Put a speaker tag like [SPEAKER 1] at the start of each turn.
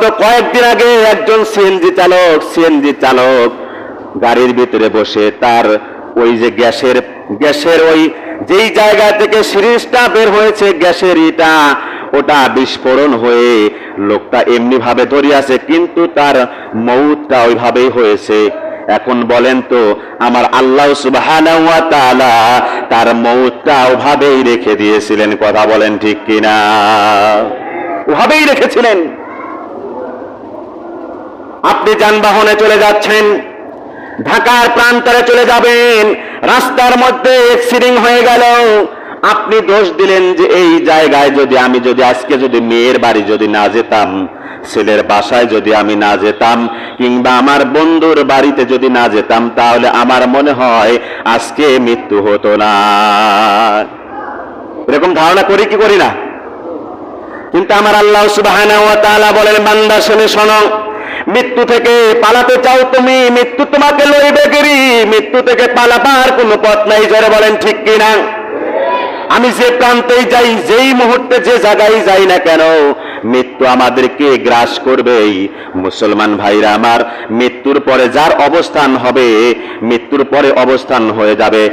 [SPEAKER 1] গত কয়েকদিন আগে একজন সিএনজি চালক সিএনজি চালক গাড়ির ভিতরে বসে তার ওই যে গ্যাসের গ্যাসের ওই যেই জায়গা থেকে সিরিজটা বের হয়েছে, গ্যাসের ইটা, ওটা বিস্ফোরণ হয়ে লোকটা এমনি ভাবে ধরে আছে, কিন্তু তার মৌতটা ওইভাবেই হয়েছে। এখন বলেন তো, আমার আল্লাহ তাআলা তার মৌতটা ওভাবেই রেখে দিয়েছিলেন, কথা বলেন ঠিক কিনা? ওভাবেই রেখেছিলেন। আপনি যানবাহনে চলে যাচ্ছেন, ঢাকার প্রান্তরে চলে যাবেন, রাস্তার মধ্যে অ্যাক্সিডেন্ট হয়ে গেল। আপনি দোষ দিলেন যে এই জায়গায় যদি আমি যদি আজকে যদি মেয়ের বাড়ি যদি না যেতাম, ছেলের বাসায় যদি আমি না যেতাম, কিংবা আমার বন্ধুর বাড়িতে যদি না যেতাম, তাহলে আমার মনে হয় আজকে মৃত্যু হতো না। এরকম ধারণা করি কি করি না? কিন্তু আমার আল্লাহ তাআলা বলেন, বান্দা শুনে শোনো মৃত্যু থেকে পালাতে চাও তুমি, মৃত্যু তোমাকে লইবে গেরি। মৃত্যু থেকে পালাবার কোনো পথ নাই, জোরে বলেন ঠিক কিনা? আমি যে প্রান্তেই যাই, যেই মুহূর্তে যে জায়গায় যাই না কেন, মৃত্যু আমাদেরকে গ্রাস করবেই। মুসলমান ভাইরা আমার, মৃত্যুর পরে যার অবস্থান হবে, মৃত্যুর পরে অবস্থান হয়ে যাবে।